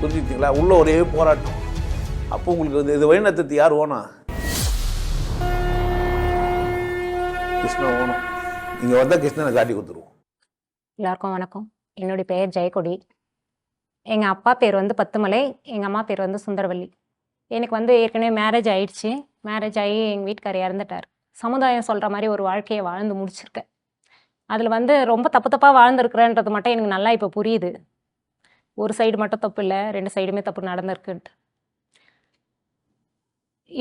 புரிஞ்சுக்கிட்டீங்களா? உள்ள ஒரே போராட்டம். அப்போ உங்களுக்கு வந்து இது வழிநடத்தத்து யார்? ஓனா? கிருஷ்ணன் ஓனும் இங்கே வந்தால் கிருஷ்ணனை காட்டி கொடுத்துருவோம். எல்லாருக்கும் வணக்கம். என்னுடைய பெயர் ஜெயக்கொடி. எங்கள் அப்பா பேர் வந்து பத்துமலை எங்கள் அம்மா பேர் வந்து சுந்தரவல்லி. எனக்கு வந்து ஏற்கனவே மேரேஜ் ஆயிடுச்சு. மேரேஜ் ஆகி எங்கள் வீட்டுக்காரர் இறந்துட்டார். சமுதாயம் சொல்கிற மாதிரி ஒரு வாழ்க்கையை வாழ்ந்து முடிச்சிருக்கேன். அதில் வந்து ரொம்ப தப்பு தப்பாக வாழ்ந்துருக்குறேன்றது மட்டும் எனக்கு நல்லா இப்போ புரியுது. ஒரு சைடு மட்டும் தப்பு இல்லை ரெண்டு சைடுமே தப்பு நடந்திருக்குன்ட்டு.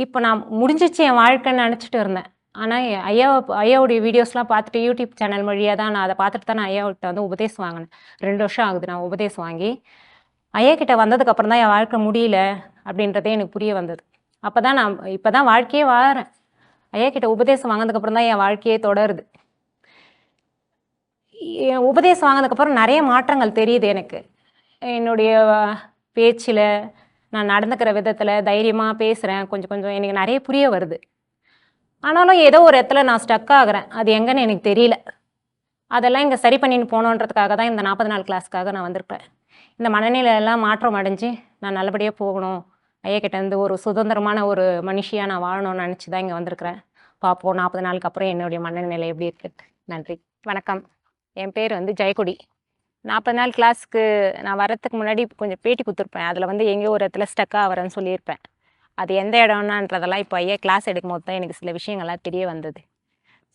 இப்போ நான் முடிஞ்சிச்சு என் வாழ்க்கைன்னு நினச்சிட்டு இருந்தேன். ஆனால் ஐயா ஐயாவுடைய வீடியோஸ்லாம் பார்த்துட்டு யூடியூப் சேனல் வழியாக தான் நான் அதை பார்த்துட்டு தான் நான் ஐயாவிட்ட வந்து உபதேசம் வாங்கினேன். ரெண்டு வருஷம் ஆகுது நான் உபதேசம் வாங்கி. ஐயா கிட்ட வந்ததுக்கப்புறம் தான் என் வாழ்க்கை முடியல அப்படின்றதே எனக்கு புரிய வந்தது. அப்போ தான் நான் இப்போ தான் வாழ்க்கையே வாழறேன் ஐயா கிட்ட உபதேசம் வாங்கினதுக்கப்புறம் தான் என் வாழ்க்கையே தொடருது. என் உபதேசம் வாங்கினதுக்கப்புறம் நிறைய மாற்றங்கள் தெரியுது எனக்கு. என்னுடைய பேச்சில் நான் நடந்துக்கிற விதத்தில் தைரியமாக பேசுகிறேன் கொஞ்சம் கொஞ்சம் எனக்கு நிறைய புரிய வருது. ஆனாலும் ஏதோ ஒரு இடத்துல நான் ஸ்டக் ஆகிறேன். அது எங்கன்னு எனக்கு தெரியல. அதெல்லாம் இங்கே சரி பண்ணிட்டு போகணுன்றதுக்காக தான் இந்த நாற்பது நாள் கிளாஸ்க்காக நான் வந்திருப்பேன். இந்த மனநிலையெல்லாம் மாற்றம் அடைஞ்சு நான் நல்லபடியாக போகணும். ஐயக்கிட்டேருந்து ஒரு சுதந்திரமான ஒரு மனுஷியாக நான் வாழணும்னு நினச்சி தான் இங்கே வந்திருக்கிறேன். பார்ப்போம் நாற்பது நாளுக்கு அப்புறம் என்னுடைய மனநிலை எப்படி இருக்குது நன்றி. வணக்கம். என் பேர் வந்து ஜெயக்குடி. நாற்பது நாள் கிளாஸ்க்கு நான் வரத்துக்கு முன்னாடி கொஞ்சம் பேட்டி கொடுத்துருப்பேன். அதில் வந்து எங்கேயோ ஒரு இடத்துல ஸ்டக் ஆகிறேன்னு சொல்லியிருப்பேன். அது எந்த இடம்னான்றதெல்லாம் இப்போ ஐயா கிளாஸ் எடுக்கும்போது தான் எனக்கு சில விஷயங்கள்லாம் தெரிய வந்தது.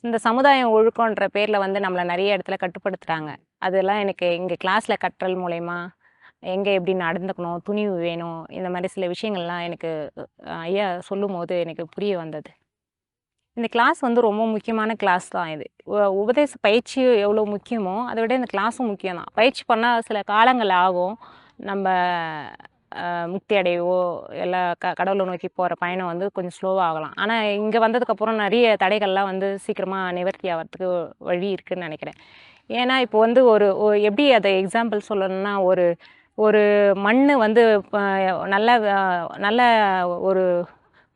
இந்த சமுதாயம் ஒழுக்கன்ற பேரில் வந்து நம்மளை நிறைய இடத்துல கட்டுப்படுத்துகிறாங்க அதெல்லாம் எனக்கு இங்கே கிளாஸில் கற்றல் மூலயமா எங்கே எப்படி நடந்துக்கணும் துணிவு வேணும் இந்த மாதிரி சில விஷயங்கள்லாம் எனக்கு ஐயா சொல்லும் போது எனக்கு புரிய வந்தது. இந்த கிளாஸ் வந்து ரொம்ப முக்கியமான கிளாஸ் தான் இது. உ- உபதேச பயிற்சி எவ்வளோ முக்கியமோ அதை விட இந்த கிளாஸும் முக்கியம் தான். பயிற்சி பண்ணால் சில காலங்கள் ஆகும். நம்ம முக்தி அடையவோ எல்லா க கடவுளை நோக்கி போகிற பயணம் வந்து கொஞ்சம் ஸ்லோவாக ஆகலாம். ஆனால் இங்கே வந்ததுக்கப்புறம் நிறைய தடைகள்லாம் வந்து சீக்கிரமாக நிவர்த்தி ஆகிறதுக்கு வழி இருக்குதுன்னு நினைக்கிறேன். ஏன்னா இப்போ வந்து ஒரு எப்படி அதை எக்ஸாம்பிள் சொல்லணும்னா ஒரு ஒரு மண் வந்து நல்ல நல்ல ஒரு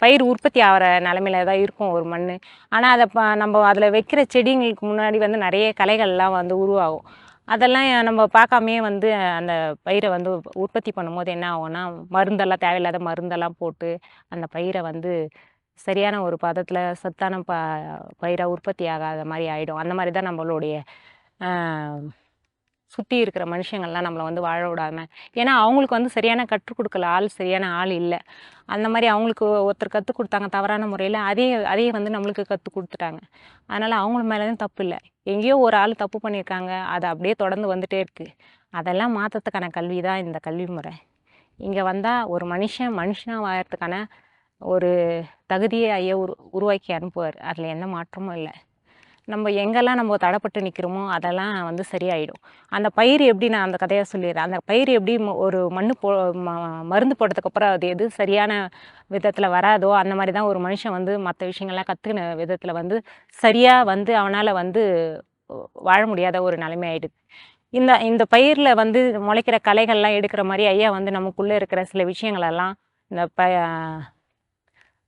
பயிர் உற்பத்தி ஆகிற நிலமையில தான் இருக்கும் ஒரு மண் ஆனால் அதை ப நம்ம அதில் வைக்கிற செடிங்களுக்கு முன்னாடி வந்து நிறைய களைகள்லாம் வந்து உருவாகும். அதெல்லாம் நம்ம பார்க்காமையே வந்து அந்த பயிரை வந்து உற்பத்தி பண்ணும்போது என்ன ஆகும்னா மருந்தெல்லாம் தேவையில்லாத மருந்தெல்லாம் போட்டு அந்த பயிரை வந்து சரியான ஒரு பதத்தில் சத்தான ப பயிராக உற்பத்தி ஆகாத மாதிரி ஆகிடும் அந்த மாதிரி தான் நம்மளுடைய சுற்றி இருக்கிற மனுஷங்கள்லாம் நம்மளை வந்து வாழ விடாமல் ஏன்னா அவங்களுக்கு வந்து சரியான கற்றுக் கொடுக்கல ஆள் சரியான ஆள் இல்லை. அந்த மாதிரி அவங்களுக்கு ஒருத்தர் கற்றுக் கொடுத்தாங்க தவறான முறையில் அதே அதே வந்து நம்மளுக்கு கற்றுக் கொடுத்துட்டாங்க. அதனால் அவங்கள மேலேயும் தப்பு இல்லை. எங்கேயோ ஒரு ஆள் தப்பு பண்ணியிருக்காங்க. அது அப்படியே தொடர்ந்து வந்துட்டே இருக்குது அதெல்லாம் மாற்றத்துக்கான கல்வி தான் இந்த கல்வி முறை. இங்கே வந்தால் ஒரு மனுஷன் மனுஷனாக வாழறதுக்கான ஒரு தகுதியை ஐயா உரு உருவாக்கி அனுப்புவார். அதில் எந்த மாற்றமும் இல்லை. நம்ம எங்கெல்லாம் நம்ம தடைப்பட்டு நிற்கிறோமோ அதெல்லாம் வந்து சரியாயிடும். அந்த பயிர் எப்படி நான் அந்த கதையை சொல்லிடுறேன். அந்த பயிர் எப்படி ம- ஒரு மண்ணு போ ம- மருந்து போட்டதுக்கப்புறம் அது எது சரியான விதத்தில் வராதோ அந்த மாதிரி தான் ஒரு மனுஷன் வந்து மற்ற விஷயங்கள்லாம் கற்றுக்கின விதத்தில் வந்து சரியாக வந்து அவனால் வந்து வாழ முடியாத ஒரு நிலைமை ஆயிடுது. இந்த இந்த பயிரில் வந்து முளைக்கிற களைகள்லாம் எடுக்கிற மாதிரி ஐயா வந்து நமக்குள்ளே இருக்கிற சில விஷயங்களெல்லாம் இந்த ப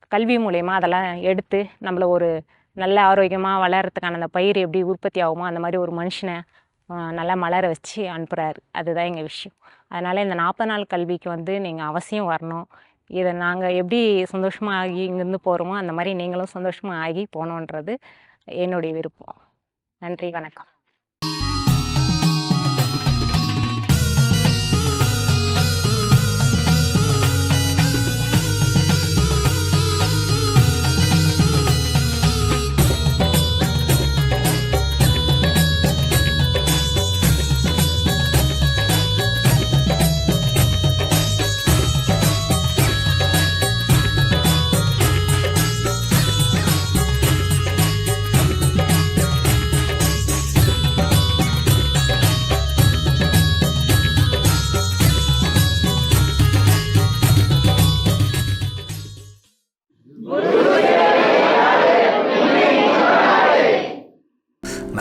கல்வி மூலயமா அதெல்லாம் எடுத்து நம்மளை ஒரு நல்ல ஆரோக்கியமாக வளர்கிறதுக்கான அந்த பயிர் எப்படி உற்பத்தி ஆகுமோ அந்த மாதிரி ஒரு மனுஷனை நல்லா மலர வச்சு அனுப்புகிறாரு அதுதான் எங்கள் விஷயம். அதனால் இந்த நாற்பது நாள் கல்விக்கு வந்து நீங்கள் அவசியம் வரணும். இதை நாங்கள் எப்படி சந்தோஷமாக ஆகி இங்கேருந்து போகிறோமோ அந்த மாதிரி நீங்களும் சந்தோஷமாக ஆகி போகணுன்றது என்னுடைய விருப்பம். நன்றி வணக்கம்.